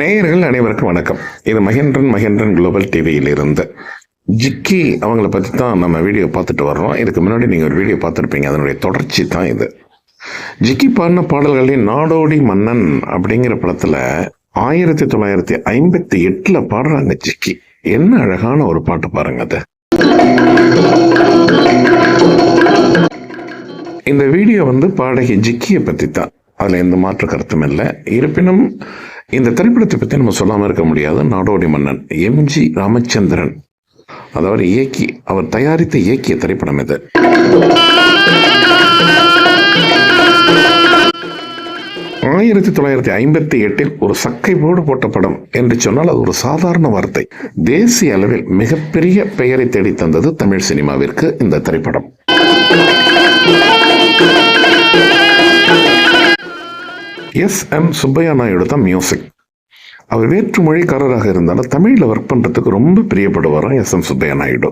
நேயர்கள் அனைவருக்கும் வணக்கம். இது மகேந்திரன் மகேந்திரன் குளோபல் டிவியில் இருந்து ஜிக்கி அவங்கள பற்றி தான் நம்ம வீடியோ பார்த்துட்டு வர்றோம். இதுக்கு முன்னாடி நீங்கள் ஒரு வீடியோ பார்த்துருப்பீங்க. அதனுடைய தொடர்ச்சி தான் இது. ஜிக்கி பாடின பாடல்களில் நாடோடி மன்னன் அப்படிங்கிற படத்தில் ஆயிரத்தி தொள்ளாயிரத்தி ஐம்பத்தி எட்டில் பாடுறாங்க ஜிக்கி. என்ன அழகான ஒரு பாட்டு பாருங்க அது. இந்த வீடியோ வந்து பாடகி ஜிக்கியை பற்றி தான். அதில் எந்த மாற்று கருத்தும் இல்லை. இருப்பினும் இந்த திரைப்படத்தை பற்றி நம்ம சொல்லாமல் இருக்க முடியாது. நாடோடி மன்னன் எம்ஜி ராமச்சந்திரன். அதாவது இயக்கி அவர் தயாரித்த இயக்கிய திரைப்படம் இது. ஆயிரத்தி தொள்ளாயிரத்தி ஐம்பத்தி எட்டில் ஒரு சக்கை போடு போட்ட படம் என்று சொன்னால் அது ஒரு சாதாரண வார்த்தை. தேசிய அளவில் மிகப்பெரிய பெயரை தேடி தந்தது தமிழ் சினிமாவிற்கு இந்த திரைப்படம். எஸ் எம் சுப்பையா நாயுடு தான் மியூசிக் அவர் வேற்று மொழிக்காரராக இருந்தாலும் தமிழில் ஒர்க் பண்ணுறதுக்கு ரொம்ப பிரியப்படுவாராம் எஸ் எம் சுப்பையா நாயுடு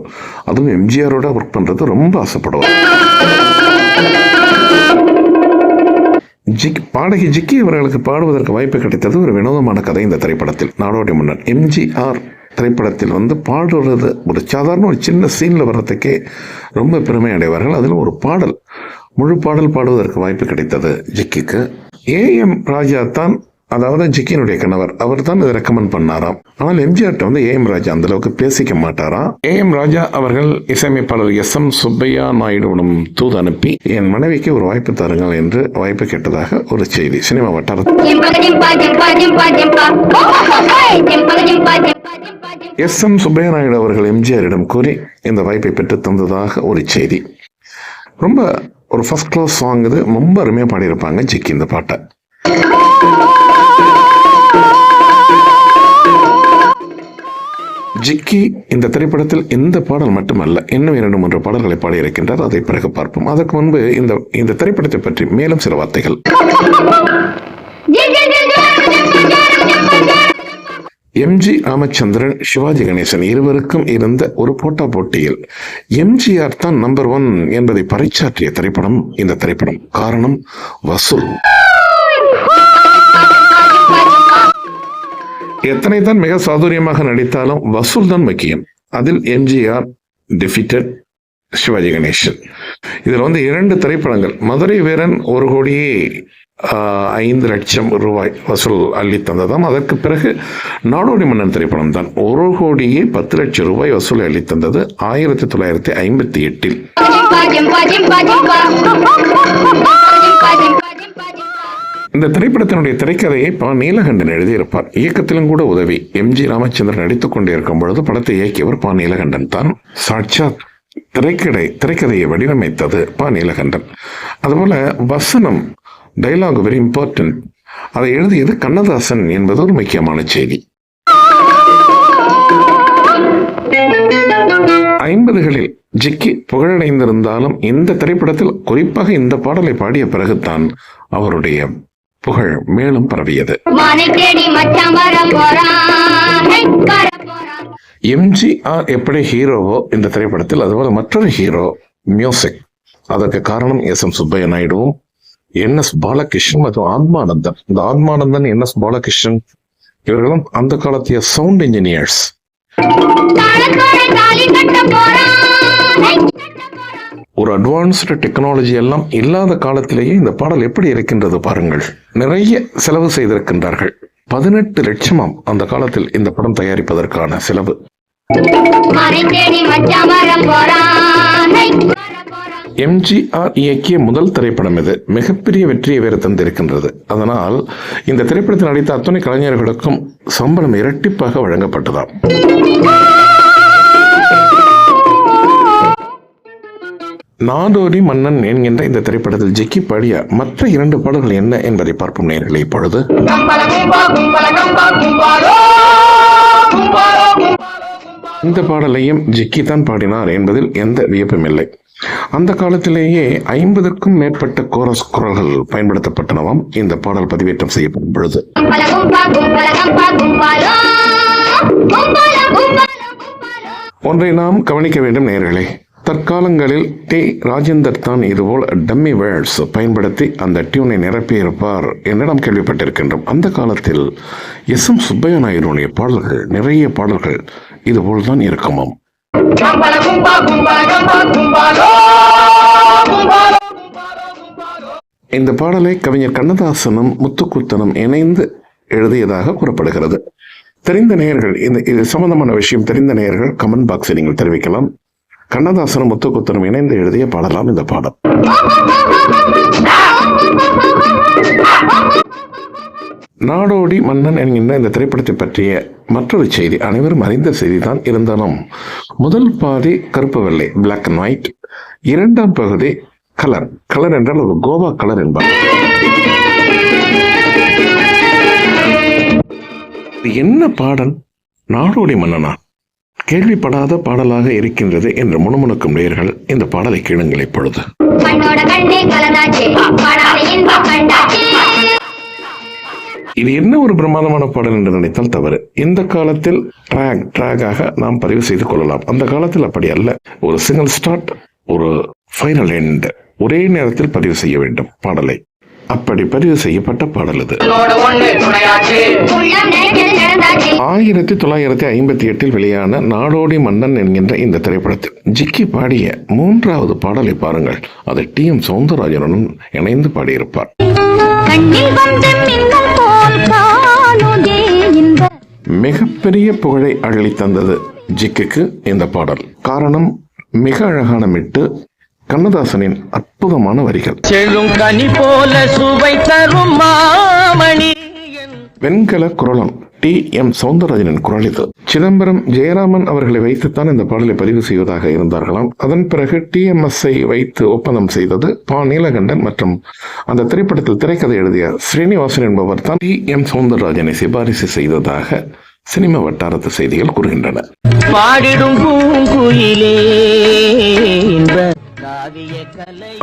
அதுவும் எம்ஜிஆரோட ஒர்க் பண்ணுறது ரொம்ப ஆசைப்படுவார். ஜிக் பாடகி ஜிக்கி அவர்களுக்கு பாடுவதற்கு வாய்ப்பு கிடைத்தது ஒரு வினோதமான கதை இந்த திரைப்படத்தில். நாடோடி மன்னர் எம்ஜிஆர் திரைப்படத்தில் வந்து பாடுறது ஒரு சாதாரண ஒரு சின்ன சீனில் வர்றதுக்கே ரொம்ப பெருமை அடைவார்கள் அதில் ஒரு பாடல் முழு பாடல் பாடுவதற்கு வாய்ப்பு கிடைத்தது ஜிக்கிக்கு. ஏஎம் ராஜா தான் அதாவது ஜிக்கினுடைய கணவர் அவர் தான் இதை ரெக்கமெண்ட் பண்ணாராம். ஆனால் எம்ஜிஆர்ட்ட வந்து ஏஎம் ராஜா அந்த அளவுக்கு பேசிக்க மாட்டாராம். ஏஎம் ராஜா அவர்கள் இசையமைப்பாளர் எஸ் எம் சுப்பையா நாயுடுவிடம் தூது அனுப்பி என் மனைவிக்கு ஒரு வாய்ப்பு தாருங்கள் என்று வாய்ப்பு கேட்டதாக ஒரு செய்தி. சினிமா வட்டாரத்தில் எஸ் எம் சுப்பையா நாயுடு அவர்கள் எம்ஜிஆரிடம் கூறி இந்த வாய்ப்பை பெற்று தந்ததாக ஒரு செய்தி. ரொம்ப ஒரு ஃபர்ஸ்ட் கிளாஸ் சாங் இது ரொம்ப அருமையாக பாடியிருப்பாங்க ஜிக்கி இந்த பாட்டை. ஜிக்கி இந்த திரைப்படத்தில் இந்த பாடல் மட்டுமல்ல இன்னும் இரண்டு மூன்று பாடல்களை பாடியிருக்கின்றார். அதை பிறகு பார்ப்போம். அதற்கு முன்பு இந்த இந்த திரைப்படத்தை பற்றி மேலும் சில வார்த்தைகள். எம்ஜி ராமச்சந்திரன் சிவாஜி கணேசன் இருவருக்கும் இருந்த ஒரு போட்டா போட்டியில் எம்ஜிஆர் தான் நம்பர் ஒன் என்பதை பறைச்சாற்றிய திரைப்படம் இந்த திரைப்படம். காரணம் வசூல். எத்தனை தான் மிக சாதுரியமாக நடித்தாலும் வசூல் தான் முக்கியம். அதில் எம்ஜிஆர் டிஃபிட்டட் சிவாஜி கணேசன். இதில் வந்து இரண்டு திரைப்படங்கள். மதுரை வீரன் ஒரு கோடியே ஐந்து லட்சம் ரூபாய் வசூல் அள்ளி தந்ததாம் அதற்கு பிறகு நாடோடி மன்னன் திரைப்படம் தான் ஒரு கோடியே பத்து லட்சம் ரூபாய் வசூல் அள்ளி தந்தது ஆயிரத்தி தொள்ளாயிரத்தி ஐம்பத்தி எட்டில். இந்த திரைப்படத்தினுடைய திரைக்கதையை பா நீலகண்டன் எழுதியிருப்பார். இயக்கத்திலும் கூட உதவி. எம் ஜி ராமச்சந்திரன் நடித்துக் கொண்டே இருக்கும் பொழுது படத்தை இயக்கியவர் பா நீலகண்டன் தான். சாட்சாத் திரைக்கடை திரைக்கதையை வடிவமைத்தது பா நீலகண்டன். அதுபோல வசனம் டைலாக் வெரி இம்பார்ட்டன்ட் அதை எழுதியது கண்ணதாசன் என்பது ஒரு முக்கியமான செய்தி. ஐம்பதுகளில் ஜிக்கி புகழடைந்திருந்தாலும் இந்த திரைப்படத்தில் குறிப்பாக இந்த பாடலை பாடிய பிறகுதான் அவருடைய புகழ் மேலும் பரவியது. எம்ஜிஆர் எப்படி ஹீரோவோ இந்த திரைப்படத்தில் அதுபோல மற்றொரு ஹீரோ மியூசிக் அதற்கு காரணம் எஸ் எம் சுப்பையா நாயுடுவும் என் எஸ் பாலகிருஷ்ணன் மற்றும் ஆத்மானந்தன். இந்த ஆத்மானந்தன் என் எஸ் பாலகிருஷ்ணன்? இவர்களும் அந்த காலத்திய சவுண்ட் இன்ஜினியர்ஸ் ஒரு அட்வான்ஸ்டு டெக்னாலஜி எல்லாம் இல்லாத காலத்திலேயே இந்த பாடல் எப்படி இருக்கின்றது பாருங்கள். நிறைய செலவு செய்திருக்கின்றார்கள். பதினெட்டு லட்சமாம் அந்த காலத்தில் இந்த படம் தயாரிப்பதற்கான செலவு. எம்ஜிஆர் இயக்கிய முதல் திரைப்படம் இது. மிகப்பெரிய வெற்றியை வேறு தந்திருக்கின்றது. அதனால் இந்த திரைப்படத்தில் நடித்த அத்தனை கலைஞர்களுக்கும் சம்பளம் இரட்டிப்பாக வழங்கப்பட்டதாம். நாடோடி மன்னன் என்கின்ற இந்த திரைப்படத்தில் ஜிக்கி பாடிய மற்ற இரண்டு பாடல்கள் என்ன என்பதை பார்ப்போம் நேர்களை இப்பொழுது. இந்த பாடலையும் ஜிக்கி தான் பாடினார் என்பதில் எந்த வியப்பும் இல்லை. அந்த காலத்திலேயே ஐம்பதுக்கும் மேற்பட்ட கோரஸ் குரல்கள் பயன்படுத்தப்பட்டனவாம். இந்த பாடல் பதிவேற்றம் செய்யப்படும் பொழுது. ஒன்றை நாம் கவனிக்க வேண்டும் நேர்களே. தற்காலங்களில் டி. ராஜேந்தர் தான் இதுபோல் டம்மி வேர்ட்ஸ் பயன்படுத்தி அந்த டியூனை நிரப்பியிருப்பார் என்னிடம் கேள்விப்பட்டிருக்கின்றோம். அந்த காலத்தில் எஸ். எம். சுப்பையா நாயுடைய பாடல்கள் நிறைய பாடல்கள் இதுபோல் தான் இருக்குமாம். இந்த பாடலை கவிஞர் கண்ணதாசனும் முத்துக்குத்தனும் இணைந்து எழுதியதாக கூறப்படுகிறது. தெரிந்த நேயர்கள் இந்த இது சம்பந்தமான விஷயம் தெரிந்த நேயர்கள் கமெண்ட் பாக்ஸில் நீங்கள் தெரிவிக்கலாம். கண்ணதாசனும் முத்துக்குத்தனும் இணைந்து எழுதிய பாடலாம் இந்த பாடல் நாடோடி மன்னன் என்கின்ற இந்த திரைப்படத்தை பற்றிய மற்றொரு செய்தி அனைவரும் அறிந்த செய்தி தான் இருந்தாலும் முதல் பாதி கருப்பு வெள்ளை பிளாக் அண்ட் ஒயிட் இரண்டாம் பகுதி கலர் கலர் என்றால் ஒரு கோவா கலர் என்பார். என்ன பாடல்? நாடோடி மன்னனா? கேள்விப்படாத பாடலாக இருக்கின்றது என்று முணுமுணுக்கும் நேர்கள் இந்த பாடலை கேளுங்கள் இப்பொழுது. இது என்ன ஒரு பிரமாதமான பாடல் என்று நினைத்தால் தவறு. இந்த காலத்தில் ட்ராக் ட்ராகாக நாம் பதிவு செய்து கொள்ளலாம். அந்த காலத்தில் அப்படி அல்ல. ஒரு சிங்கிள் ஸ்டார்ட் ஒரு ஃபைனல் எண்ட் ஒரே நேரத்தில் பதிவு செய்ய வேண்டும் பாடலை. அப்படி பதிவு செய்யப்பட்ட பாடல் இது. ஆயிரத்தி தொள்ளாயிரத்தி ஐம்பத்தி எட்டில் வெளியான நாடோடி மன்னன் என்கின்ற இந்த திரைப்படத்தில் ஜிக்கி பாடிய மூன்றாவது பாடலை பாருங்கள். அதை டி எம் சவுந்தரராஜனுடன் இணைந்து பாடியிருப்பார். மிகப்பெரிய புகழை அள்ளி தந்தது ஜிக்குக்கு இந்த பாடல். காரணம் மிக அழகான மிட்டு கண்ணதாசனின் அற்புதமான வரிகள். கனி போல சுவை தரும் மாமணி. வெண்கல குரலம் டி. எம். சவுந்தரராஜனின் குரல் இது. சிதம்பரம் ஜெயராமன் அவர்களை வைத்துத்தான் இந்த பாடலை பதிவு செய்வதாக இருந்தார்களாம். அதன் பிறகு டிஎம்எஸ்ஐ வைத்து ஒப்பந்தம் செய்தது பா. நீலகண்டன் மற்றும் அந்த திரைப்படத்தில் திரைக்கதை எழுதிய ஸ்ரீனிவாசன் என்பவர் தான் டி. எம். சவுந்தரராஜனை சிபாரிசு செய்ததாக சினிமா வட்டாரத்து செய்திகள் கூறுகின்றன. பாடிடும்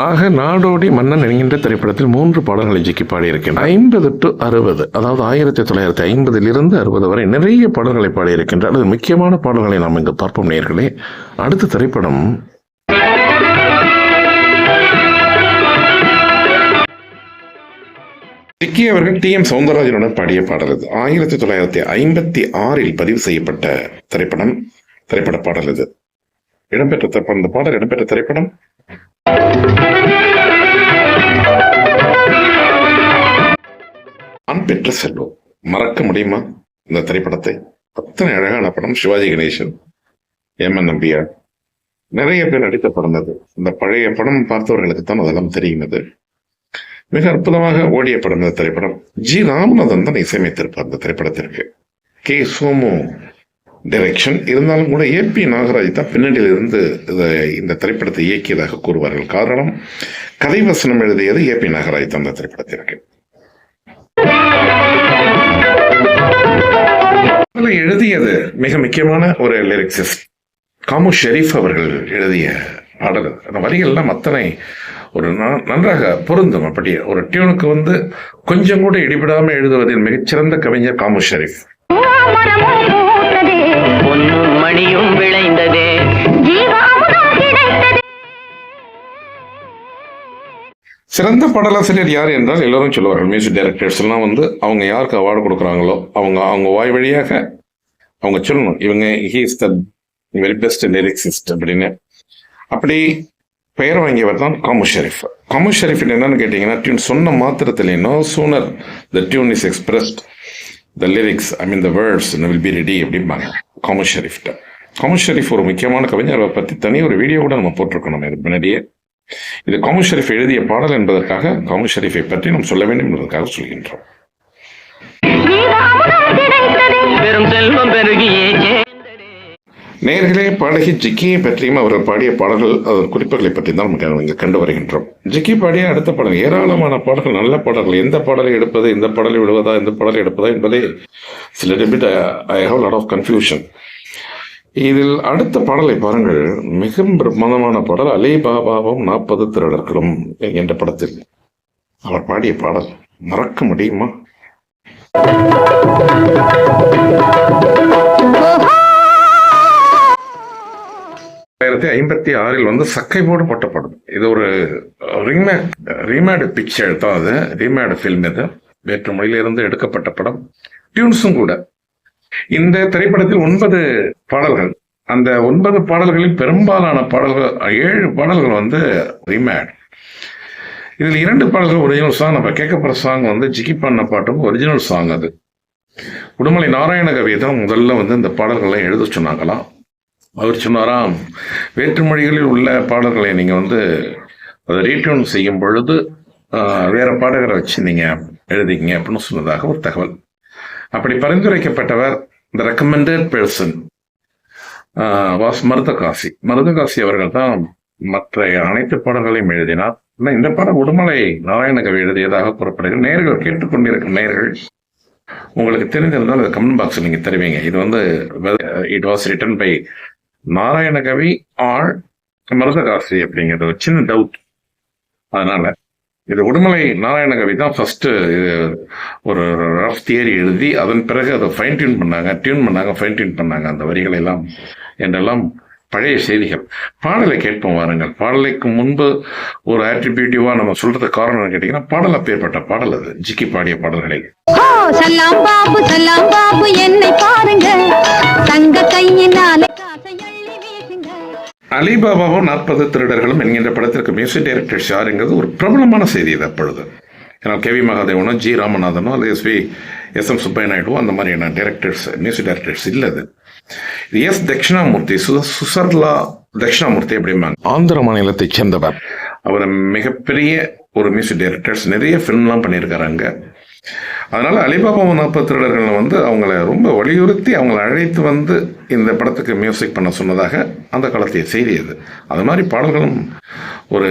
ஆக நாடோடி மன்னன் என்கின்ற திரைப்படத்தில் மூன்று பாடல்களை ஜிக்கி பாடியிருக்கின்றன ஐம்பது டு அறுபது அதாவது ஆயிரத்தி தொள்ளாயிரத்தி ஐம்பதில் இருந்து அறுபது வரை நிறைய பாடல்களை பாடியிருக்கின்றன அது முக்கியமான பாடல்களை நாம் இங்கு பார்ப்போம் நேர்களே. அடுத்த திரைப்படம் ஜிக்கி அவர்கள் டி. எம். சவுந்தரராஜனுடன் பாடிய பாடல் இது ஆயிரத்தி தொள்ளாயிரத்தி ஐம்பத்தி ஆறில் பதிவு செய்யப்பட்ட திரைப்படம் திரைப்பட பாடல் இது இடம்பெற்ற திரைப்படம் இந்த பாடல் இடம்பெற்ற திரைப்படம்? நான் பெற்ற செல்வம். மறக்க முடியுமா இந்த திரைப்படத்தை? அத்தனை அழகான படம். Sivaji Ganesan M N Nambiar. நிறைய பேர் நடித்த படம் அது. இந்த பழைய படம் பார்த்தவர்களுக்கு தான் அதெல்லாம் தெரிகிறது மிக அற்புதமாக ஓடிய படம் இந்த திரைப்படம். ஜி ராமநாதன் தான் இசையமைத்திருப்பார் இந்த திரைப்படத்திற்கு. கே சோமு டைரக்ஷன் இருந்தாலும் கூட ஏ பி நாகராஜ் தான் பின்னணியில் இருந்து இந்த திரைப்படத்தை இயக்கியதாக கூறுவார்கள். காரணம் கதை வசனம் எழுதியது பி நாகராஜ் தான் இந்த திரைப்படத்திற்கு. எழுதியது மிக முக்கியமான ஒரு லிரிக்ஸிஸ்ட் காமு ஷெரீஃப் அவர்கள் எழுதிய பாடல். அந்த வரிகள்லாம் அத்தனை ஒரு ந- நன்றாக பொருந்தும் அப்படி ஒரு டியூனுக்கு வந்து கொஞ்சம் கூட இடிபடாமல் எழுதுவதில் மிகச்சிறந்த கவிஞர் காமு மணியும் விளைந்ததே. கிடைத்ததே. சிறந்த பாடலாசிரியர் யார் என்றால் எல்லாரும் சொல்லுவார்கள் மியூசிக் டைரக்டர்ஸ் எல்லாம் வந்து அவங்க யாருக்கு அவார்டு கொடுக்குறாங்களோ அவங்க அவங்க வாய் வழியாக அவங்க சொல்லணும். இவங்க he is the very best lyricist அப்படின்னு. அப்படி பெயர் வாங்கியவர் தான் காமு ஷெரீஃப் காமு ஷெரீஃப் என்னன்னு கேட்டீங்கன்னா டியூன் சொன்ன மாத்திரத்திலே no sooner the tune is expressed the lyrics I mean the words will be ready அப்படிம்பாங்க காமு ஷெரீஃப்ட்ட. காமு ஷெரீஃப் ஒரு முக்கியமான கவிஞரை பற்றி தனி ஒரு வீடியோ கூட நம்ம போட்டிருக்கோம் இதுக்கு முன்னாடியே. இது காமு ஷெரீஃப் எழுதிய பாடல் என்பதற்காக காமு ஷெரீஃபை பற்றி நாம் சொல்ல வேண்டும் என்பதற்காக சொல்கின்றோம். பெரும் செல்வம் பெருகியே. நேர்களே பாடகி ஜிக்கியை பற்றியும் அவர்கள் பாடிய பாடல்கள் அதன் குறிப்புகளை பற்றி தான் நமக்கு இங்கே கண்டு வருகின்றோம். ஜிக்கி பாடிய அடுத்த பாடல் ஏராளமான பாடல்கள் நல்ல பாடல்கள். எந்த பாடலை எடுப்பது எந்த பாடலை விடுவதா எந்த பாடலை எடுப்பதா என்பதே சில debit I have lot of confusion இதில் அடுத்த பாடலை பாருங்கள். மிக பிரமாதமான பாடல் அலே பாபாவும் நாற்பது திருடர்களும் என்ற படத்தில். அவர் பாடிய பாடல் மறக்க முடியுமா? தொள்ளாயிரத்தி ஐம்பத்தி ஆறில் வந்து சக்கை போடு போட்டப்படும். இது ஒரு ரீமேக் ரீமேடு பிக்சர் தான் அது. ரீமேடு ஃபில்ம் இது. வேற்று மொழியிலிருந்து எடுக்கப்பட்ட படம். டியூன்ஸும் கூட. இந்த திரைப்படத்தில் ஒன்பது பாடல்கள். அந்த ஒன்பது பாடல்களில் பெரும்பாலான பாடல்கள் ஏழு பாடல்கள் வந்து ரீமேட் இதில் இரண்டு பாடல்கள் ஒரிஜினல் சாங் நம்ம கேட்கப்படுற சாங் வந்து ஜிக்கி பண்ண பாட்டும் ஒரிஜினல் சாங் அது. உடுமலை நாராயண கவி தான் முதல்ல வந்து இந்த பாடல்களை எழுத சொன்னாங்களாம். அவர் சொன்னாராம் வேற்று மொழிகளில் உள்ள பாடல்களை நீங்கள் வந்து அதை ரீட்யூன் செய்யும் பொழுது ஆஹ், வேற பாடகரை வச்சு நீங்கள் எழுதிங்க அப்படின்னு சொன்னதாக ஒரு தகவல். அப்படி பரிந்துரைக்கப்பட்டவர் the recommended person was Marudhakasi. Marudhakasi அவர்கள் தான் மற்ற அனைத்து பாடல்களையும் எழுதினார். ஆனால் இந்த பாடம் உடுமலை நாராயணகவி எழுதியதாக கூறப்படுகிறது. நேர்கள் கேட்டுக்கொண்டிருக்கும் நேர்கள் உங்களுக்கு தெரிஞ்சிருந்தால் கமெண்ட் பாக்ஸில் நீங்கள் தருவீங்க. இது வந்து it was written by Narayanakavi or Marudhakasi அப்படிங்கிறது ஒரு சின்ன டவுட் அதனால இது உடுமலை நாராயணகவி தான் ஃபஸ்ட்டு இது ஒரு ரஃப் தியரி எழுதி அதன் பிறகு அதை ஃபைன் டியூன் பண்ணாங்க டியூன் பண்ணாங்க ஃபைன் டியூன் பண்ணாங்க அந்த வரிகளை எல்லாம் என்றெல்லாம் பழைய செய்திகள். பாடலை கேட்போம் வாருங்கள். பாடலுக்கு முன்பு ஒரு ஆட்ரிபியூட்டிவா நம்ம சொல்றது காரணம் கேட்டீங்கன்னா பாடல் அப்பேற்பட்ட பாடல் அது. ஜிக்கி பாடிய பாடல்களை. ஓ பாபு பாபு என்னை பாருங்க தங்க கையினால அலிபாபாவும் நாற்பது திருடர்களும் என்கின்ற படத்திற்கு மியூசிக் டைரக்டர்ஸ் யாருங்கிறது ஒரு பிரபலமான செய்தி இது அப்பொழுது. ஏன்னா கே வி மகாதேவனோ ஜி ராமநாதனோ அல்லது S V S M Subbaiah நாயுடுவோ அந்த மாதிரியான டைரக்டர்ஸ் மியூசிக் டைரக்டர்ஸ் இல்லை அது இது எஸ் தட்சிணாமூர்த்தி சு சுசர்லா தட்சிணாமூர்த்தி அப்படிம்பாங்க ஆந்திர மாநிலத்தைச் சேர்ந்தவர். அவர் மிகப்பெரிய ஒரு மியூசிக் டைரக்டர்ஸ் நிறைய ஃபிலிம்லாம் பண்ணியிருக்காங்க அதனால் அலிபாபா நாற்பது திருடர்கள் வந்து அவங்கள ரொம்ப வலியுறுத்தி அவங்கள அழைத்து வந்து இந்த படத்துக்கு மியூசிக் பண்ண சொன்னதாக அந்த காலத்திய செய்தி அது. அது மாதிரி பாடல்களும் ஒரு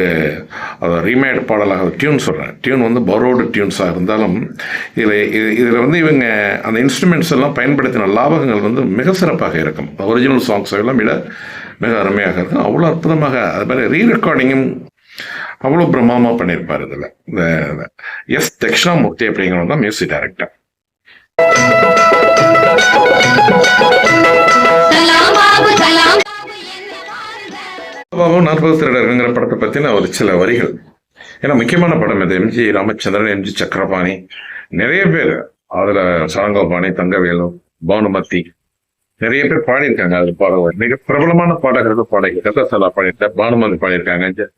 ரீமேட் பாடலாக டியூன் சொல்கிறேன் டியூன் வந்து பரோடு டியூன்ஸாக இருந்தாலும் இதில் இதில் வந்து இவங்க அந்த இன்ஸ்ட்ருமெண்ட்ஸ் எல்லாம் பயன்படுத்தின லாபகங்கள் வந்து மிக சிறப்பாக இருக்கும். ஒரிஜினல் சாங்ஸ் எல்லாம் விட மிக அருமையாக இருக்கும். அவ்வளோ அற்புதமாக அது மாதிரி ரீ ரெக்கார்டிங்கும் அவ்வளோ பிரம்மாமா பண்ணியிருப்பார் இதில். இந்த எஸ் தட்சிணாமூர்த்தி அப்படிங்கிறவங்க தான் மியூசிக் டைரக்டர் பாபு நாற்பது திருடருங்கிற படத்தை பற்றின ஒரு சில வரிகள். ஏன்னா முக்கியமான படம் இது. MG Ramachandran MG Chakrapani. நிறைய பேர் அதுல சாரங்கோபாணி தங்கவேலு பானுமதி. நிறைய பேர் பாடியிருக்காங்க. அது பாடகர் மிக பிரபலமான பாடகர்கள் பாடகர் கதசலா பாடியிருக்காங்க பானுமதி பாடியிருக்காங்க.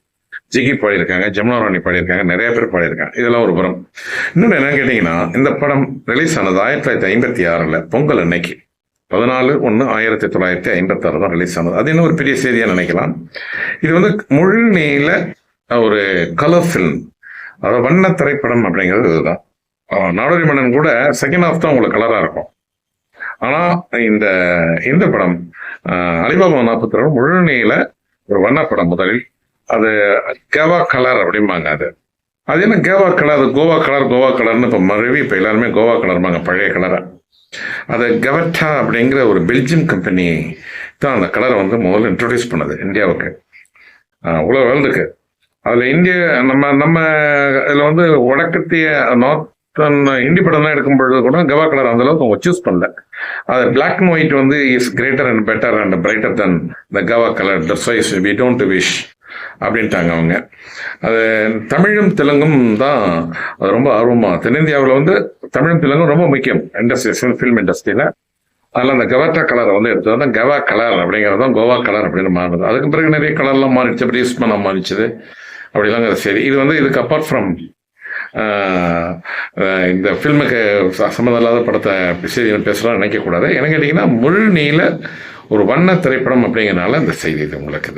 ஜிகி பாடியிருக்காங்க ஜமுனாராணி பாடியிருக்காங்க நிறைய பேர் பாடியிருக்காங்க. இதெல்லாம் ஒரு புறம். இன்னொன்று என்ன கேட்டிங்கன்னா இந்த படம் ரிலீஸ் ஆனது ஆயிரத்தி தொள்ளாயிரத்தி ஐம்பத்தி ஆறுல பொங்கல் அன்னைக்கு. பதினாலு ஒன்று ஆயிரத்தி தொள்ளாயிரத்தி ஐம்பத்தி ஆறு தான் ரிலீஸ் ஆனது. அது இன்னும் ஒரு பெரிய செய்தியாக நினைக்கலாம். இது வந்து முழு நீள ஒரு கலர் ஃபில்ம் அதாவது வண்ண திரைப்படம் அப்படிங்கிறது இதுதான். நாடோடி மன்னன் கூட செகண்ட் ஹாஃப் தான் உங்களுக்கு கலரா இருக்கும். ஆனா இந்த இந்த படம் ஆஹ் அலிபாபா நாற்பத்தி முழு நீள ஒரு வண்ணப்படம் முதலில் அது கேவா கலர் அப்படிம்பாங்க அது. அது என்ன கேவா கலர்? அது கோவா கலர் கோவா கலர்னு இப்போ மறுபடி இப்போ எல்லாருமே கோவா கலர்பாங்க பழைய கலரை. அது கவட்டா அப்படிங்கிற ஒரு பெல்ஜியம் கம்பெனி தான் அந்த கலரை வந்து முதல்ல இன்ட்ரொடியூஸ் பண்ணது இந்தியாவுக்கு. உலக உலக இருக்கு அதில் இந்திய நம்ம நம்ம இதில் வந்து வடக்கத்திய நார்த்தன் ஹிந்தி படம்லாம் எடுக்கும் பொழுது கூட கவா கலர் அந்த அளவுக்கு அவங்க சூஸ் பண்ணல. அது பிளாக் அண்ட் ஒயிட் வந்து is greater and better and brighter than the Kala colour. The we don't wish அப்படின்ட்டாங்க அவங்க. அது தமிழும் தெலுங்கும் தான் அது ரொம்ப ஆர்வமாக தென்னிந்தியாவில் வந்து தமிழும் தெலுங்கும் ரொம்ப முக்கியம் இண்டஸ்ட்ரி ஃபிலிம் இண்டஸ்ட்ரியில் அதில் அந்த கவாட்டா கலரை வந்து எடுத்து வந்து கவா கலர் அப்படிங்கிறது தான் கோவா கலர் அப்படின்னு மாறுது. அதுக்கு பிறகு நிறைய கலர்லாம் மாறிடுச்சு. அப்புறம் பண்ண மாறிச்சுது அப்படிலாம் சரி. இது வந்து இதுக்கு அப்பார்ட் ஃப்ரம் இந்த ஃபில்முக்கு சம்மந்தம் இல்லாத படத்தை செய்தி பேசலாம் நினைக்கக்கூடாது. எனக்கு கேட்டிங்கன்னா முழு நீல ஒரு வண்ண திரைப்படம் அப்படிங்கிறனால இந்த செய்தி இது உங்களுக்கு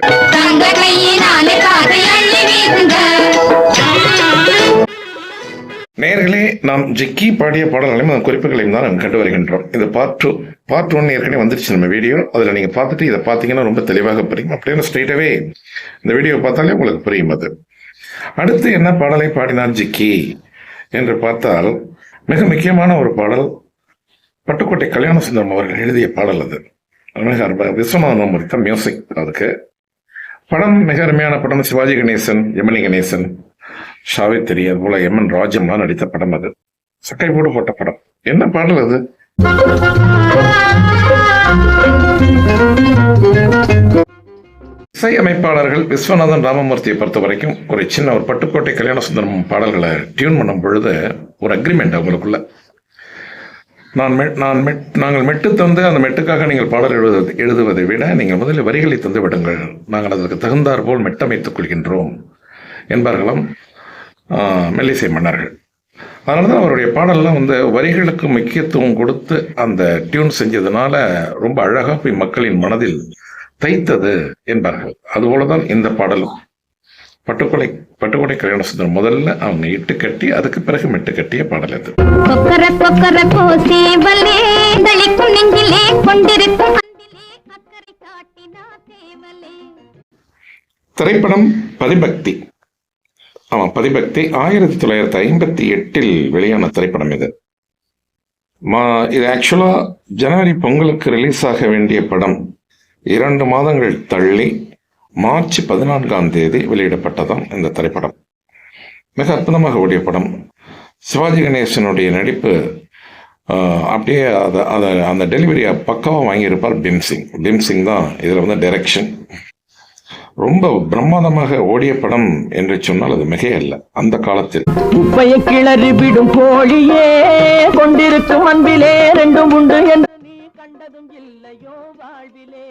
நேர்களே நாம் ஜிக்கி பாடிய பாடல்களையும் அந்த குறிப்புகளையும் தான் நாம் கண்டு வருகின்றோம். இது பார்ட் டூ பார்ட் ஒன் ஏற்கனவே வந்துருச்சு நம்ம வீடியோ அதில் நீங்கள் பார்த்துட்டு இதை பார்த்தீங்கன்னா ரொம்ப தெளிவாக புரியும். அப்படின்னு ஸ்ட்ரெயிட்டாகவே இந்த வீடியோ பார்த்தாலே உங்களுக்கு புரியும் அது. அடுத்து என்ன பாடலை பாடினார் ஜிக்கி என்று பார்த்தால் மிக முக்கியமான ஒரு பாடல் பட்டுக்கோட்டை கல்யாண சுந்தரம் அவர்கள் எழுதிய பாடல் அது. மிக அற்ப- விஸ்வநாதன் முடித்த மியூசிக் அதுக்கு. படம் மிக அருமையான படம் சிவாஜி கணேசன் யமனி கணேசன் சாவித்திரி அது போல எம் என் ராஜம்லாம் நடித்த படம் அது. சக்கை போடு போட்ட படம். என்ன பாடல் அது? இசை அமைப்பாளர்கள் விஸ்வநாதன் ராமமூர்த்தியை பொறுத்த வரைக்கும் ஒரு சின்ன ஒரு பட்டுக்கோட்டை கல்யாண சுந்தரம் பாடல்களை டியூன் பண்ணும் பொழுது ஒரு அக்ரிமெண்ட் அவங்களுக்குள்ள. நான் மெட் நான் மெட் நாங்கள் மெட்டு தந்து அந்த மெட்டுக்காக நீங்கள் பாடல் எழுதுவது எழுதுவதை விட நீங்கள் முதலில் வரிகளை தந்து விடுங்கள். நாங்கள் அதற்கு தகுந்தார் போல் மெட்டமைத்துக் கொள்கின்றோம். என்பார்களாம் ஆஹ், மெல்லிசை மன்னர்கள். அதனால தான் அவருடைய பாடல்லாம் வந்து வரிகளுக்கு முக்கியத்துவம் கொடுத்து அந்த டியூன் செஞ்சதுனால ரொம்ப அழகாக போய் மக்களின் மனதில் தைத்தது என்பார்கள். அதுபோல தான் இந்த பாடலும். பட்டுக்கொலை பட்டுக்கொடை கல்யாண சுந்தரம் முதல்ல அவங்க இட்டு கட்டி அதுக்கு பிறகு மெட்டு கட்டிய பாடல் தேவலே. திரைப்படம் பதிபக்தி. ஆமாம் பதிபக்தி ஆயிரத்தி தொள்ளாயிரத்தி ஐம்பத்தி எட்டில் வெளியான திரைப்படம் இது. மா இது ஆக்சுவலாக ஜனவரி பொங்கலுக்கு ரிலீஸ் ஆக வேண்டிய படம். இரண்டு மாதங்கள் தள்ளி மார்ச் பதினான்காம் தேதி வெளியிடப்பட்டதாம் இந்த திரைப்படம். மிக அற்புதமாக ஓடிய படம். சிவாஜி கணேசனுடைய நடிப்பு ஆஹ், அப்படியே அதை அதை அந்த டெலிவரியை பக்காவாக வாங்கியிருப்பார் பிம்சிங் பிம்சிங் தான் இதில் வந்து டைரக்ஷன் ரொம்ப பிரம்மாதமாக ஓடிய படம் என்று சொன்னால் அது மிகையல்ல அந்த காலத்தில். குப்பையை கிளறி விடும் போலியே கொண்டிருக்கும் அன்பிலே ரெண்டும் உண்டு என்று நீ கண்டதும் இல்லையோ வாழ்விலே.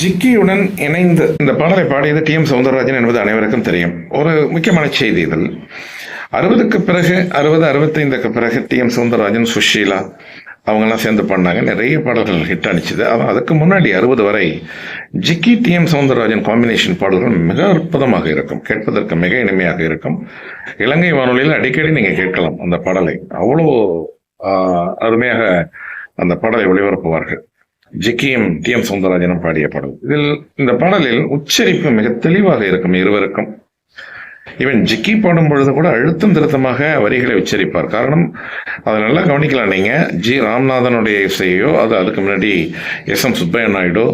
ஜிக்கியுடன் இணைந்து இந்த பாடலை பாடியது டி எம் சவுந்தரராஜன் என்பது அனைவருக்கும் தெரியும். ஒரு முக்கியமான செய்தி இதில். அறுபதுக்கு பிறகு அறுபது அறுபத்தைந்துக்கு பிறகு டி எம் சவுந்தரராஜன் சுஷீலா அவங்கெல்லாம் சேர்ந்து பண்ணாங்க நிறைய பாடல்கள் ஹிட் அடிச்சுது. ஆனால் அதுக்கு முன்னாடி அறுபது வரை Jikki T M Soundararajan combination பாடல்கள் மிக அற்புதமாக இருக்கும். கேட்பதற்கு மிக இனிமையாக இருக்கும். இலங்கை வானொலியில் அடிக்கடி நீங்கள் கேட்கலாம் அந்த பாடலை. அவ்வளோ அருமையாக அந்த பாடலை ஒளிபரப்புவார்கள். ஜிக்கியும் டி எம் சவுந்தரராஜனும் பாடிய பாடல். இதில் இந்த பாடலில் உச்சரிப்பு மிக தெளிவாக இருக்கும் இருவருக்கும். இவன் ஜிக்கி பாடும் பொழுது கூட அழுத்தம் திருத்தமாக வரிகளை உச்சரிப்பார். காரணம் அதை நல்லா கவனிக்கலாம் நீங்க. ஜி ராம்நாதனுடைய இசையோ அது அதுக்கு முன்னாடி எஸ் எம் சுப்பைய நாயுடு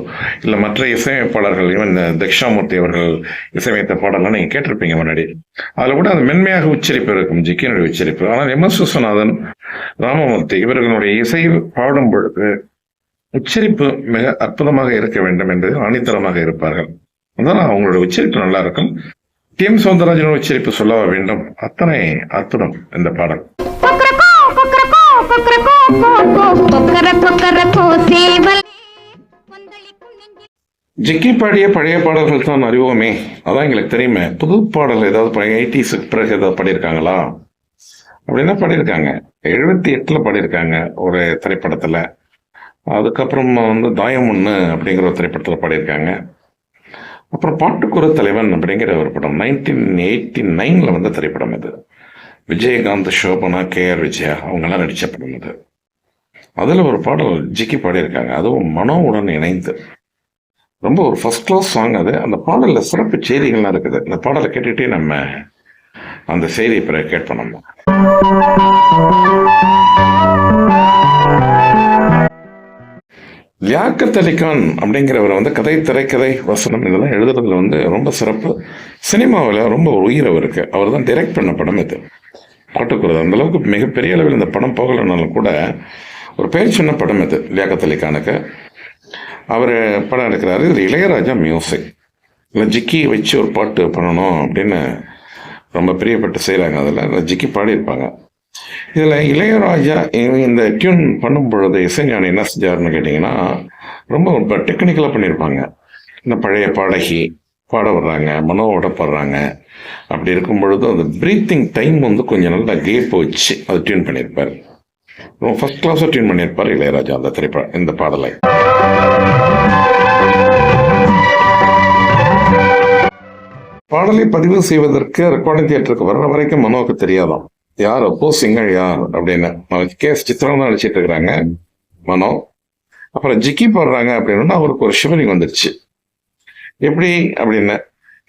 இல்லை மற்ற இசையமைப்பாளர்கள் இவன் தக்ஷாமூர்த்தி அவர்கள் இசையமைத்த பாடலாம் நீங்க கேட்டிருப்பீங்க முன்னாடி. அதில் கூட அது மென்மையாக உச்சரிப்பு இருக்கும் ஜிக்கியினுடைய உச்சரிப்பு. ஆனால் எம் எஸ் விஸ்வநாதன் ராமமூர்த்தி இவர்களுடைய இசை பாடும் பொழுது உச்சரிப்பு மிக அற்புதமாக இருக்க வேண்டும் என்று ஆணித்தரமாக இருப்பார்கள். அதனால் அவங்களுடைய உச்சரிப்பு நல்லா இருக்கும் டி. எம். சௌந்தரராஜன் உச்சரிப்பு சொல்லவா வேண்டும்? அத்தனை அற்புதம் இந்த பாடல். ஜிக்கி பாடிய பழைய பாடல்கள் தான் அறிவோமே. அதான் எங்களுக்கு தெரியுமே. புது பாடல் ஏதாவது பழைய எயிட்டிஸுக்கு பிறகு ஏதாவது பாடியிருக்காங்களா? அப்படின்னா பாடியிருக்காங்க? எழுபத்தி எட்டில் பாடியிருக்காங்க ஒரு திரைப்படத்தில். அதுக்கப்புறம் வந்து தாயம் ஒன்று அப்படிங்கிற ஒரு திரைப்படத்தில் பாடியிருக்காங்க. அப்புறம் பாட்டுக்குற தலைவன் அப்படிங்கிற ஒரு படம் நைன்டீன் எயிட்டி நைனில் வந்த திரைப்படம் இது. விஜயகாந்த் சோபனா கே ஆர் விஜயா அவங்கெல்லாம் நடித்த படம் இது. அதில் ஒரு பாடல் ஜிக்கி பாடியிருக்காங்க. அதுவும் மனோவுடன் இணைந்து. ரொம்ப ஒரு ஃபர்ஸ்ட் கிளாஸ் சாங் அது. அந்த பாடலில் சிறப்பு செய்திகள்லாம் இருக்குது. இந்த பாடலை கேட்டுகிட்டே நம்ம அந்த செய்தியை பிறகு கேட்போம் நம்ம. லியாக்கத் அலிகான் அப்படிங்கிறவரை அப்படிங்கிறவர் வந்து கதை திரைக்கதை வசனம் இதெல்லாம் எழுதுறதுல வந்து ரொம்ப சிறப்பு. சினிமாவில் ரொம்ப உயிர் அவருக்கு அவர் தான் டைரக்ட் பண்ண படம் இது. பாட்டுக்குறது அந்த அளவுக்கு மிகப்பெரிய அளவில் இந்த படம் போகலைனாலும் கூட ஒரு பேர் சொன்ன படம் இது லியாக்கத் அலிகானுக்கு அவர் படம் எடுக்கிறாரு. இது இளையராஜா மியூசிக் இல்லை ஜிக்கி வச்சு ஒரு பாட்டு பண்ணணும் அப்படின்னு ரொம்ப பிரியப்பட்டு செய்கிறாங்க அதில் ஜிக்கி பாடியிருப்பாங்க. இதில் இளையராஜா இந்த டியூன் பண்ணும் பொழுது இசைஞானி என்ன செஞ்சார்னு கேட்டிங்கன்னா ரொம்ப ரொம்ப டெக்னிக்கலாக பண்ணியிருப்பாங்க இந்த பழைய பாடகி பாட வர்றாங்க மனோவோட பாடுறாங்க அப்படி இருக்கும் பொழுது அந்த ப்ரீத்திங் டைம் வந்து கொஞ்சம் நல்லா கேப் வச்சு அதை டியூன் பண்ணியிருப்பார் ரொம்ப ஃபர்ஸ்ட் கிளாஸாக டியூன் பண்ணியிருப்பார் இளையராஜா அந்த திரைப்பட இந்த பாடலை. பாடலை பதிவு செய்வதற்கு ரெக்கார்டிங் தியேட்டருக்கு வர்ற வரைக்கும் மனோவுக்கு தெரியாதாம். யார் அப்போ சிங்கள் யார் அப்படின்னு. கே எஸ் சித்ரம் தான் நடிச்சிட்டு இருக்கிறாங்க. மனோ. அப்புறம் ஜிக்கி பாடுறாங்க அப்படின்னா அவருக்கு ஒரு ஷிவரிங் வந்துருச்சு. எப்படி அப்படின்னு.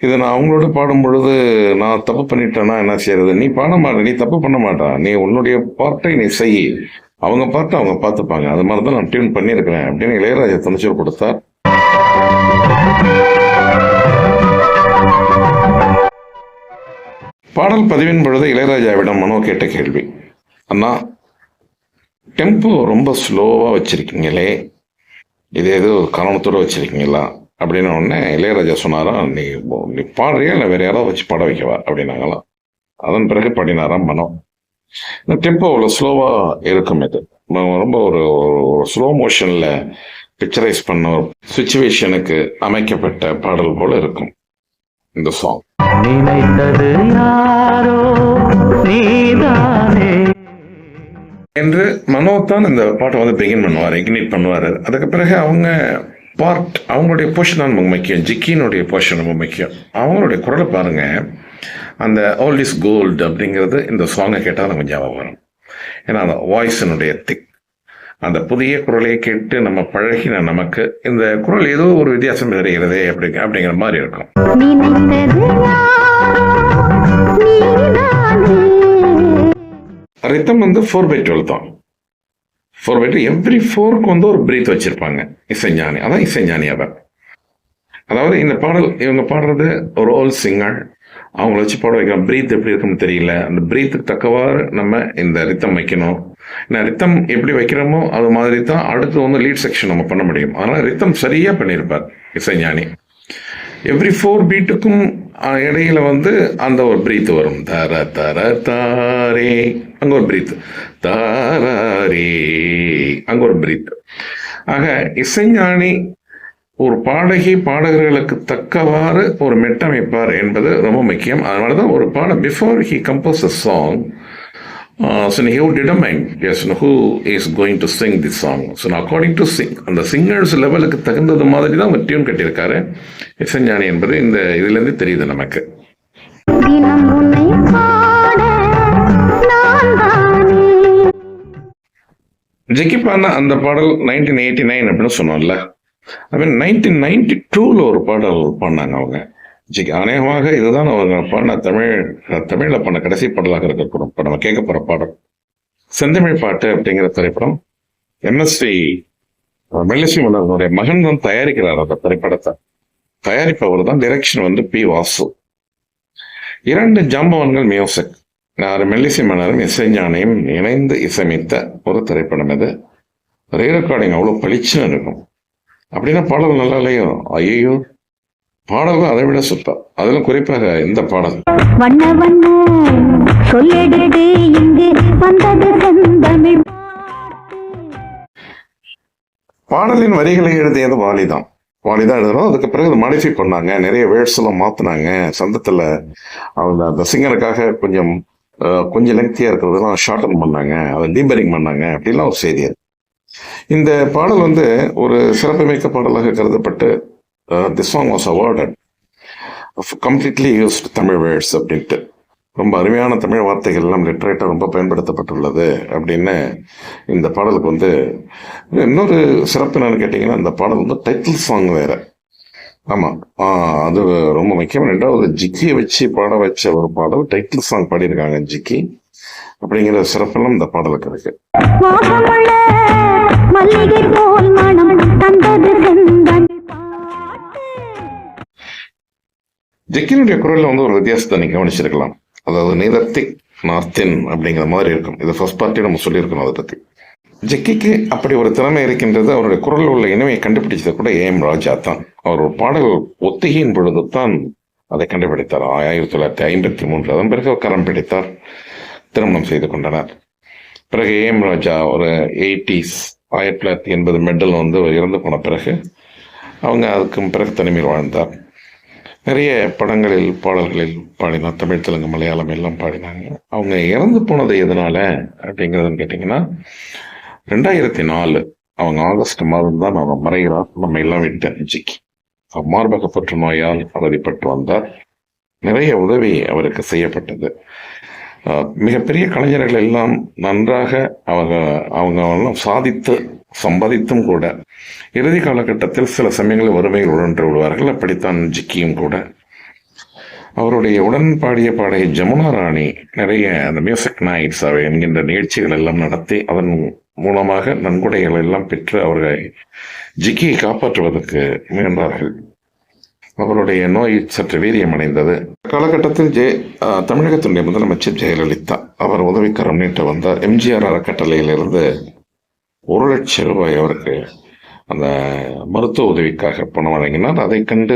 இதை நான் அவங்களோட பாடும் பொழுது நான் தப்பு பண்ணிட்டேன்னா என்ன செய்யறது? நீ பாட மாட்ட நீ தப்பு பண்ண மாட்டா. நீ உன்னுடைய பாட்டை நீ செய். அவங்க பாட்டை அவங்க பார்த்துப்பாங்க. அது மாதிரி தான் நான் டியூன் பண்ணியிருக்கிறேன் அப்படின்னு இளையராஜா துணிச்சல் கொடுத்தார். பாடல் பதிவின் பொழுது இளையராஜாவிடம் மனோ கேட்ட கேள்வி. அண்ணா டெம்போ ரொம்ப ஸ்லோவாக வச்சுருக்கீங்களே. இது ஏதோ கவனத்தோடு வச்சுருக்கீங்களா? அப்படின்ன உடனே இளையராஜா சொன்னாரா நீ நீ பாடுறியா? இல்லை வேற யாராவது வச்சு பாட வைக்கவா? அப்படின்னாங்களாம் அதன் பிறகு பாடினாராம் மனோ. இந்த டெம்போ அவ்வளோ ஸ்லோவாக இருக்கும் இது. ரொம்ப ஒரு ஒரு ஸ்லோ மோஷனில் பிக்சரைஸ் பண்ண ஒரு சுச்சுவேஷனுக்கு அமைக்கப்பட்ட பாடல் போல் இருக்கும். இந்த சாங் நினைத்தது யாரோ நீதானே. என்று மனோ தான் இந்த பாட்டை வந்து பிகின் பண்ணுவார் இக்னிட் பண்ணுவார். அதுக்கு பிறகு அவங்க பார்ட் அவங்களுடைய போர்ஷன் தான் ரொம்ப முக்கியம். ஜிக்கினுடைய போர்ஷன் ரொம்ப முக்கியம். அவங்களுடைய குரலை பாருங்க. அந்த ஆல் இஸ் கோல்டு அப்படிங்கிறது இந்த சாங்கை கேட்டால் நமக்கு ஞாபகம் வரும். ஏன்னா அந்த வாய்ஸினுடைய திக் அந்த புதிய குரலை கேட்டு நம்ம பழகின நமக்கு இந்த குரல் ஏதோ ஒரு வித்தியாசம் தெரிகிறதே அப்படி அப்படிங்கிற மாதிரி இருக்கும். ரித்தம் வந்து ஃபோர் பை டுவெல் தான். ஃபோர் பை டூ எவ்ரி ஃபோருக்கு வந்து ஒரு பிரீத் வச்சிருப்பாங்க. இசைஞானி. அதான் இசைஞானி அவர் அதாவது இந்த பாடல் இவங்க பாடுறது ஒரு ஓல் சிங்கர் அவங்கள வச்சு பாட வைக்கலாம். பிரீத் எப்படி இருக்கும்னு தெரியல. அந்த பிரீத்துக்கு தக்கவாறு நம்ம இந்த ரித்தம் வைக்கணும். ஏன்னா ரித்தம் எப்படி வைக்கிறோமோ அது மாதிரி தான் அடுத்து வந்து லீட் செக்ஷன் நம்ம பண்ண முடியும். அதனால் ரித்தம் சரியாக பண்ணியிருப்பார் இசைஞானி எவ்ரி ஃபோர் பீட்டுக்கும் இடையில வந்து அந்த ஒரு பிரீத் வரும். தர தர தாரே. அங்க ஒரு பிரீத் தாரே அங்க ஒரு பிரீத் ஆக இசைஞானி ஒரு பாடகி பாடகர்களுக்கு தக்கவாறு ஒரு மெட்டமைப்பார் என்பது ரொம்ப முக்கியம். அதனால தான் ஒரு பாட before he compose a song so who determines who is going to sing this song so according to sing அந்த சிங்கர்ஸ் லெவலுக்கு தகுந்தது மாதிரி தான் ஒரு டியூன் கட்டியிருக்காரு. இசைஞானி என்பது இந்த இதுலேருந்து தெரியுது நமக்கு. தானே ஜிக்கிப்பான அந்த பாடல் நைன்டீன் எயிட்டி நைன் அப்படின்னு சொன்னோம்ல. ஐ மீன் நைன்டீன் நைன்டி டூவில் ஒரு பாடல் பாடினாங்க அவங்க. ஜிக்கு அநேகமாக இதுதான் அவங்க பாடின தமிழ் தமிழில் பண்ண கடைசி பாடலாக இருக்கக்கூடும். இப்போ நம்ம கேட்க போகிற பாடல். செந்தமிழ் பாட்டு அப்படிங்கிற திரைப்படம். எம்எஸ்வி மெல்லிசி மன்னர்களுடைய மகன் தான் தயாரிக்கிறார் அந்த திரைப்படத்தை. தயாரிப்பவர் தான் டிரெக்ஷன் வந்து பி வாசு. இரண்டு ஜாம்பவன்கள் மியூசிக். நான் மெல்லிசை மன்னரும் இசைஞானையும் இணைந்து இசையமைத்த ஒரு திரைப்படம் இது. ரீ ரெக்கார்டிங் அவ்வளோ பளிச்சுன்னு இருக்கும். அப்படின்னா பாடல் நல்லா இல்லையோ? ஐயோ பாடல்கள் அதை விட சுத்தம் அதிலும் குறிப்பாக இந்த பாடல். வண்ண வண்ண சொல்லெடுத்து இங்கு வந்தது செந்தமிழ் பாடலின் வரிகளை எழுதியது வாலிதான். வாலிதான் எழுதணும். அதுக்கு பிறகு மாடிஃபை பண்ணாங்க. நிறைய வேர்ட்ஸ் எல்லாம் மாத்தினாங்க. சந்தத்துல அவங்க அந்த சிங்கருக்காக கொஞ்சம் கொஞ்சம் லெங்க்தியா இருக்கிறதெல்லாம் ஷார்டன் பண்ணாங்க. அதை டீபரிங் பண்ணாங்க. அப்படிலாம் ஒரு செய்தி. இந்த பாடல் வந்து ஒரு சிறப்புமிக்க பாடலாக கருதப்பட்டு the song was awarded completely used Tamil words அப்படின்ட்டு. ரொம்ப அருமையான தமிழ் வார்த்தைகள் எல்லாம் லிட்ரேட்டாக ரொம்ப பயன்படுத்தப்பட்டுள்ளது அப்படின்னு இந்த பாடலுக்கு வந்து இன்னொரு சிறப்பு என்னன்னு கேட்டிங்கன்னா இந்த பாடல் வந்து டைட்டில் சாங் வேற. ஆமாம் அது ரொம்ப முக்கியம். ரெண்டாவது ஜிக்கியை வச்சு பாட வச்ச ஒரு பாடல் டைட்டில் சாங் பாடியிருக்காங்க ஜிக்கி. அப்படிங்கிற சிறப்பெல்லாம் இந்த பாடலுக்கு இருக்கு. வாசமுள்ள மல்லிகை போல் மனம் தந்தது செந்தமிழ் பாட்டு. ஜிக்கினுடைய குரல்ல வந்து ஒரு வித்தியாசத்தை நீ கவனிச்சிருக்கலாம். அதாவது நீதத்திக் நார்த்தின் அப்படிங்கிற மாதிரி இருக்கும். இது ஃபர்ஸ்ட் பார்ட்டி நம்ம சொல்லியிருக்கணும் அதை பற்றி ஜிக்கிக்கு அப்படி ஒரு திறமை இருக்கின்றது அவருடைய குரலில் உள்ள இனிமையை கண்டுபிடிச்சது கூட ஏஎம் ராஜா தான். அவர் ஒரு பாடல் ஒத்திகையின் பொழுது தான் அதை கண்டுபிடித்தார். ஆயிரத்தி தொள்ளாயிரத்தி ஐம்பத்தி மூன்று அதன் பிறகு கரம் பிடித்தார். திருமணம் செய்து கொண்டனர். பிறகு ஏஎம் ராஜா ஒரு எயிட்டிஸ் ஆயிரத்தி தொள்ளாயிரத்தி எண்பது மெடல் வந்து இறந்து போன பிறகு அவங்க அதுக்கும் பிறகு தனிமையில் வாழ்ந்தார். நிறைய படங்களில் பாடல்களில் பாடினார். தமிழ் தெலுங்கு மலையாளம் எல்லாம் பாடினாங்க. அவங்க இறந்து போனது எதனால அப்படிங்கிறதுன்னு கேட்டிங்கன்னா ரெண்டாயிரத்தி நாலு அவங்க ஆகஸ்ட் மாதம் தான் அவங்க மறைகிறார். நம்ம எல்லாம் விட்டு ஜிக்கி மார்பக புற்றுநோயால் அவதிப்பட்டு வந்தார். நிறைய உதவி அவருக்கு செய்யப்பட்டது. மிகப்பெரிய கலைஞர்கள் எல்லாம் நன்றாக அவங்க அவங்க எல்லாம் சாதித்து சம்பாதித்தும் கூட இறுதி காலகட்டத்தில் சில சமயங்களில் வறுமையில் உழன்று விடுவார்கள். அப்படித்தான் ஜிக்கியும் கூட. அவருடைய உடன் பாடிய பாடகை ஜமுனா ராணி நிறைய அந்த மியூசிக் நைட்ஸ் அவை என்கின்ற நிகழ்ச்சிகள் எல்லாம் நடத்தி அதன் மூலமாக நன்கொடைகள் எல்லாம் பெற்று அவர்களை ஜிக்கியை காப்பாற்றுவதற்கு முயன்றார்கள். அவருடைய நோய் சற்று வீரியமடைந்தது காலகட்டத்தில் ஜெய தமிழகத்தினுடைய முதலமைச்சர் ஜெயலலிதா அவர் உதவிக்கரம் நீட்ட வந்தார் எம்ஜிஆர் அறக்கட்டளையிலிருந்து ஒரு லட்சம் ரூபாய் அவருக்கு அந்த மருத்துவ உதவிக்காக பணம் வழங்கினார். அதை கண்டு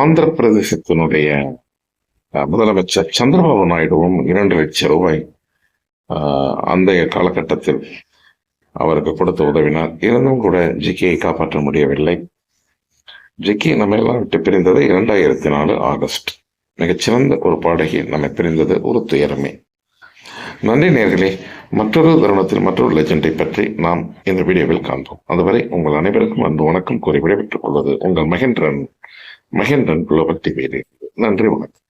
ஆந்திர பிரதேசத்தினுடைய முதலமைச்சர் சந்திரபாபு நாயுடுவும் இரண்டு லட்சம் ரூபாய் அந்த காலகட்டத்தில் அவருக்கு கொடுத்து உதவினார். இருந்தும் கூட ஜிகேயை காப்பாற்ற முடியவில்லை. ஜிக்கி நம்ம எல்லாம் விட்டு பிரிந்தது இரண்டாயிரத்தி நாலு ஆகஸ்ட். மிகச்சிறந்த ஒரு பாடகி நம்மை பிரிந்தது ஒரு துயரமே. நன்றி நேர்களே மற்றொரு தருணத்தில் மற்றொரு லெஜெண்டை பற்றி நாம் இந்த வீடியோவில் காண்போம். அதுவரை உங்கள் அனைவருக்கும் அன்பு வணக்கம் கூறி விடைபெற்றுக் கொள்வது உங்கள் மகேந்திரன் மகேந்திரன் குளோபல் டிவி நன்றி வணக்கம்.